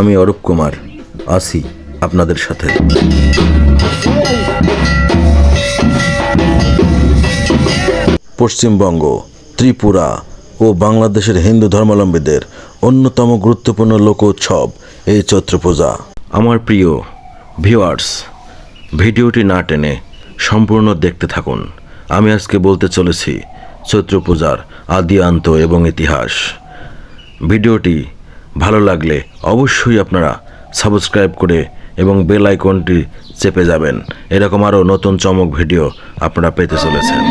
আমি অরূপ কুমার, আসি আপনাদের সাথে। পশ্চিমবঙ্গ, ত্রিপুরা ও বাংলাদেশের হিন্দু ধর্মাবলম্বীদের অন্যতম গুরুত্বপূর্ণ লোকোৎসব এই চৈত্র পূজা আমার প্রিয় ভিউয়ার্স, ভিডিওটি না টেনে সম্পূর্ণ দেখতে থাকুন। আমি আজকে বলতে চলেছি চৈত্র পূজার আদি আন্ত এবং ইতিহাস। ভিডিওটি ভালো লাগলে অবশ্যই আপনারা সাবস্ক্রাইব করে এবং বেল আইকনটি চেপে যাবেন। এরকম আরও নতুন চমক ভিডিও আপনারা পেতে চলেছেন।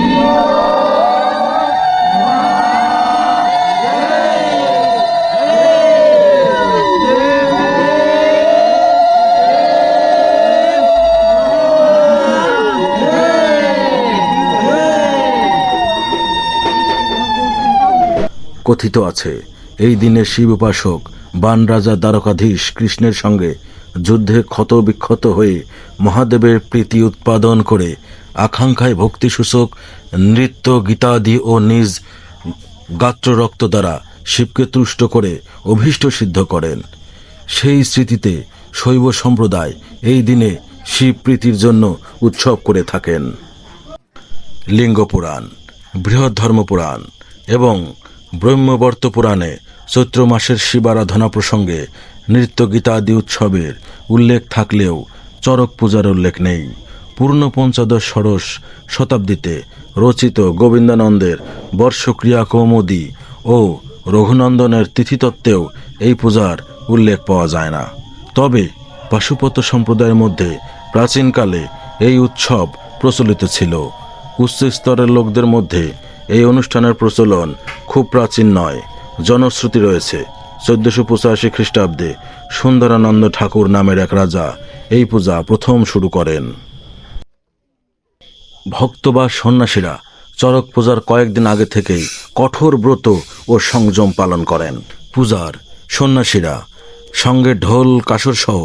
কথিত আছে এই দিনে শিব উপাসক, বান রাজা দ্বারকাধীশ কৃষ্ণের সঙ্গে যুদ্ধে ক্ষত বিক্ষত হয়ে মহাদেবের প্রীতি উৎপাদন করে আকাঙ্ক্ষায় ভক্তিসূচক নৃত্য গীতাদি ও নিজ গাত্র রক্ত দ্বারা শিবকে তুষ্ট করে অভীষ্ট সিদ্ধ করেন। সেই স্মৃতিতে শৈব সম্প্রদায় এই দিনে শিব প্রীতির জন্য উৎসব করে থাকেন। লিঙ্গ পুরাণ বৃহৎ ধর্ম পুরাণ এবং ব্রহ্মবর্ত পুরাণে চৈত্র মাসের শিবারাধনা প্রসঙ্গে নৃত্য গীতাদি উৎসবের উল্লেখ থাকলেও চরক পূজার উল্লেখ নেই। পূর্ণ পঞ্চদশ ষোড়শ শতাব্দীতে রচিত গোবিন্দানন্দের বর্ষক্রিয়া কৌমুদী ও রঘুনন্দনের তিথিতত্ত্বেও এই পূজার উল্লেখ পাওয়া যায় না। তবে পাশুপত সম্প্রদায়ের মধ্যে প্রাচীনকালে এই উৎসব প্রচলিত ছিল। উচ্চ স্তরের লোকদের মধ্যে এই অনুষ্ঠানের প্রচলন খুব প্রাচীন নয়, জনশ্রুতি রয়েছে। চোদ্দশো পঁচাশি খ্রিস্টাব্দে সুন্দরানন্দ ঠাকুর নামের এক রাজা এই পূজা প্রথম শুরু করেন। ভক্ত বা সন্ন্যাসীরা চরক পূজার কয়েকদিন আগে থেকেই কঠোর ব্রত ও সংযম পালন করেন। পূজার সন্ন্যাসীরা সঙ্গে ঢোল কাসর সহ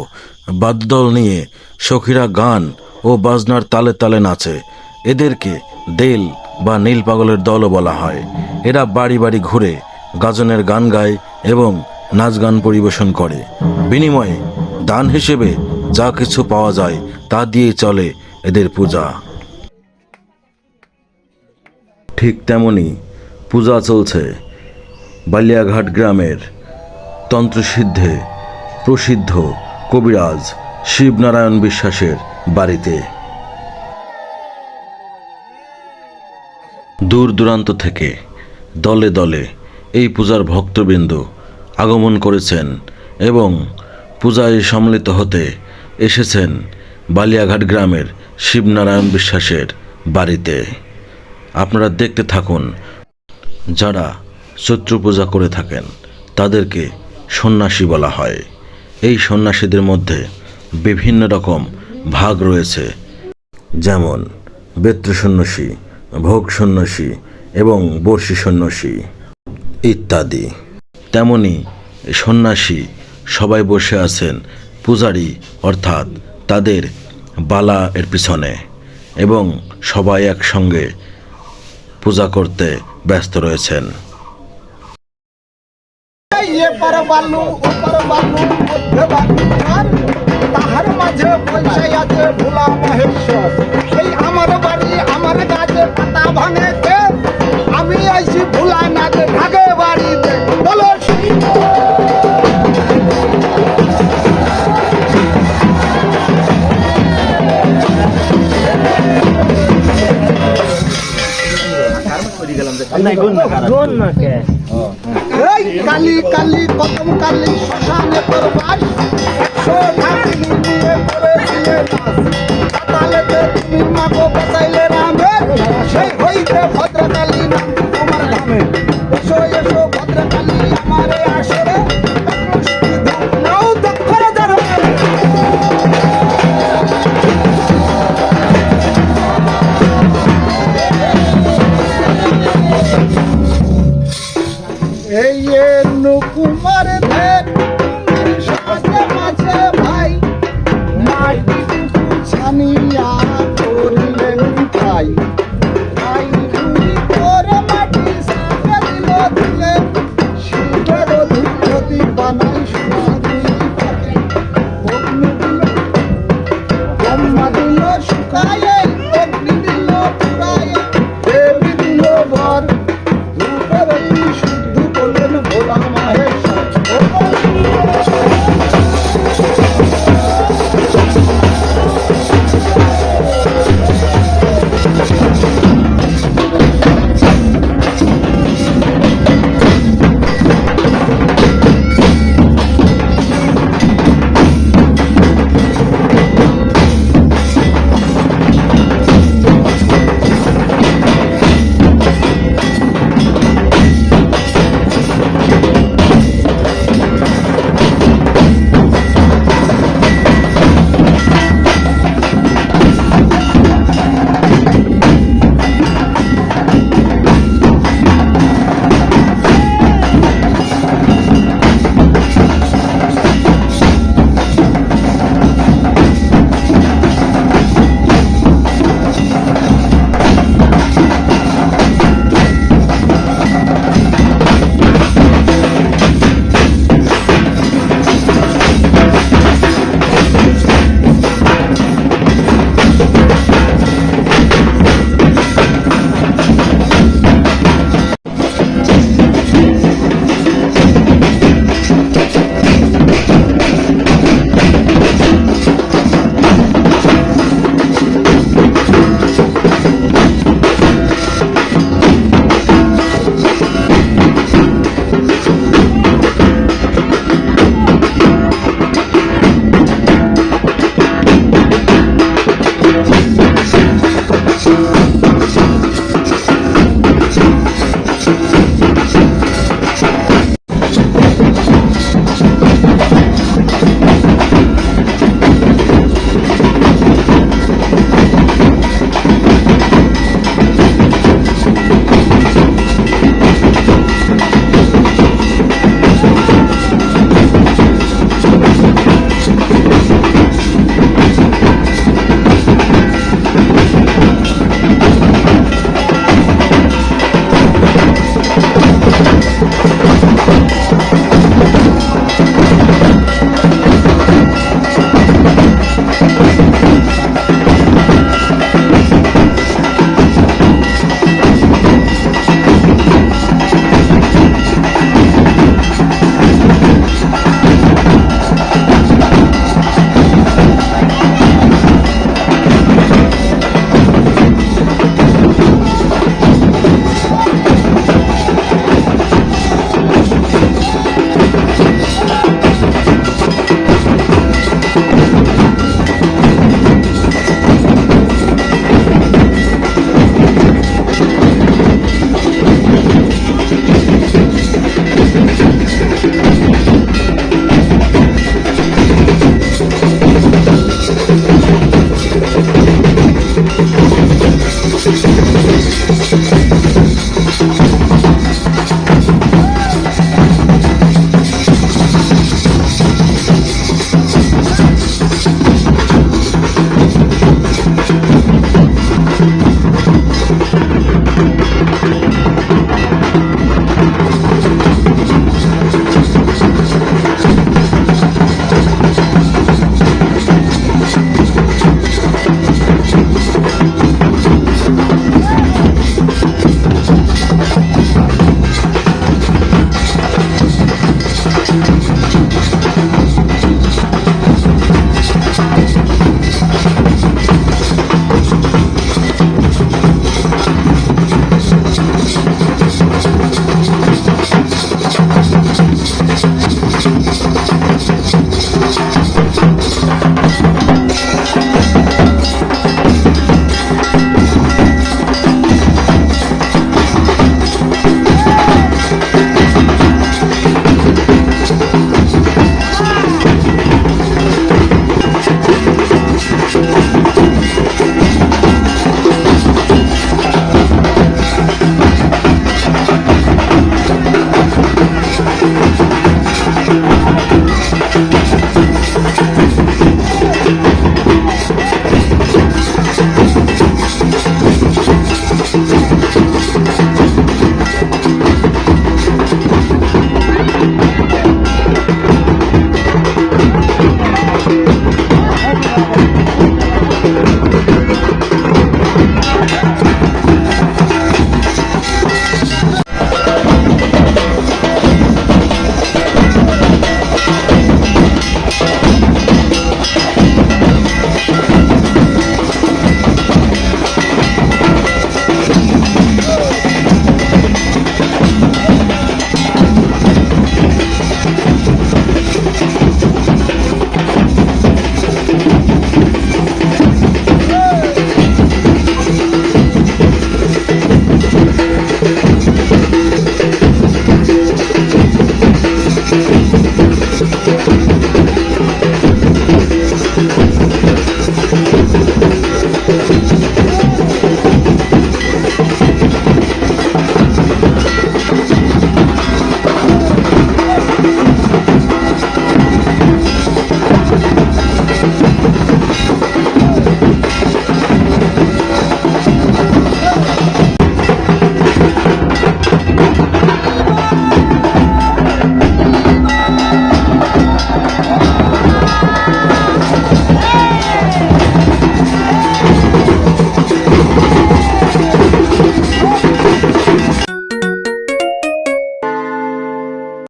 বাদ্যদল নিয়ে সখীরা গান ও বাজনার তালে তালে নাচে। এদেরকে দেল বা নীল পাগলের দলও বলা হয়। এরা বাড়ি বাড়ি ঘুরে গাজনের গান গায় এবং নাচ গান পরিবেশন করে। বিনিময়ে দান হিসেবে যা কিছু পাওয়া যায় তা দিয়ে চলে এদের পূজা। ঠিক তেমনি পূজা চলছে। বালিয়াঘাট গ্রামের তন্ত্রসিদ্ধে প্রসিদ্ধ কবিরাজ শিবনারায়ণ বিশ্বাসের বাড়িতে। দূর দূরান্ত থেকে দলে দলে এই পূজার ভক্তবৃন্দ আগমন করেছেন এবং পূজায় সম্মিলিত হতে এসেছেন বালিয়াঘাট গ্রামের শিবনারায়ণ বিশ্বাসের বাড়িতে। আপনারা দেখতে থাকুন যারা চৈত্র পূজা করে থাকেন, তাদেরকে সন্ন্যাসী বলা হয়। এই সন্ন্যাসীদের মধ্যে বিভিন্ন রকম ভাগ রয়েছে। যেমন বেত্র সন্ন্যাসী ভোগ সন্ন্যাসী এবং বর্ষী সন্ন্যাসী ইত্যাদি। তেমনি সন্ন্যাসী সবাই বসে আছেন পূজারী, অর্থাৎ তাদের বালা এর পিছনে এবং সবাই একসঙ্গে পূজা করতে ব্যস্ত রয়েছেন। তাহার মাঝে আছে ভোলা মহেশ্বর। এই কালি কালি কদম কালি তুমি মাগো বাঁচাইলে